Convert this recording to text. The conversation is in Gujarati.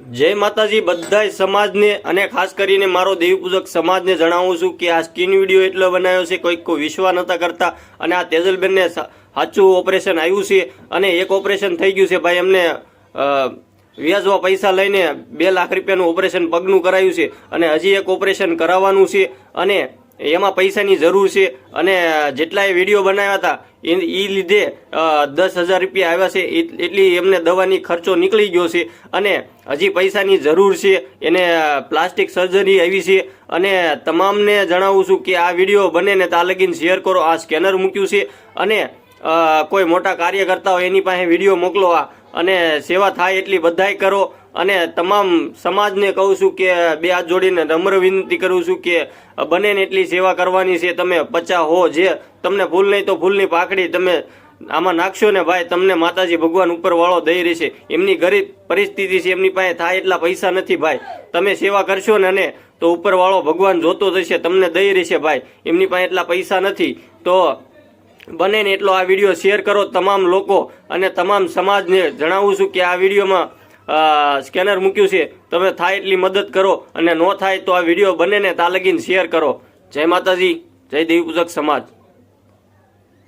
જય માતાજી, બધાય સમાજને અને ખાસ કરીને મારો દેવીપૂજક સમાજને જણાવું છું કે આ સ્કીન વીડિયો એટલો બનાવ્યો છે, કોઈક કોઈ વિશ્વાસ નહોતા કરતા અને આ તેજલબેનને સાચું ઓપરેશન આવ્યું છે અને એક ઓપરેશન થઈ ગયું છે ભાઈ એમને વ્યાજવા પૈસા લઈને બે લાખ રૂપિયાનું ઓપરેશન પગનું કરાયું છે અને હજી એક ઓપરેશન કરાવવાનું છે અને એમાં પૈસાની જરૂર છે અને જેટલા એ વીડિયો બનાવ્યા હતા, એ લીધે દસ હજાર રૂપિયા આવ્યા છે એટ- એટલી એમને દવાની ખર્ચો નીકળી ગયો છે અને હજી પૈસાની જરૂર છે. એને પ્લાસ્ટિક સર્જરી આવી છે અને તમામને જણાવું છું કે આ વીડિયો બને ને તા લગીને શેર કરો. આ સ્કેનર મૂક્યું છે અને કોઈ મોટા કાર્યકર્તા હોય એની પાસે વીડિયો મોકલો આ. અને સેવા થાય એટલી બધાય કરો. અને તમામ સમાજને કહું છું કે બે હાથ જોડીને નમ્ર વિનંતી કરું છું કે બને એટલી સેવા કરવાની છે તમે પચા હો જે. તમને ફૂલ નહીં તો ફૂલની પાકડી તમે આમાં નાખશો ને ભાઈ, તમને માતાજી ભગવાન ઉપર વાળો દઈ રહેશે. એમની ગરીબ પરિસ્થિતિ છે, એમની પાસે થાય એટલા પૈસા નથી ભાઈ. તમે સેવા કરશો ને અને તો ઉપર વાળો ભગવાન જોતો જશે, તમને દઈ રહેશે ભાઈ. એમની પાસે એટલા પૈસા નથી. તો બને ને એટલો આ વીડિયો શેર કરો તમામ લોકો અને તમામ સમાજને જણાવું છું કે આ વિડીયોમાં સ્કેનર મૂક્યું છે. તમે થાય એટલી મદદ કરો અને ન થાય તો આ વીડિયો બને ને તા લગીને શેર કરો. જય માતાજી, જય દેવી પૂજક સમાજ.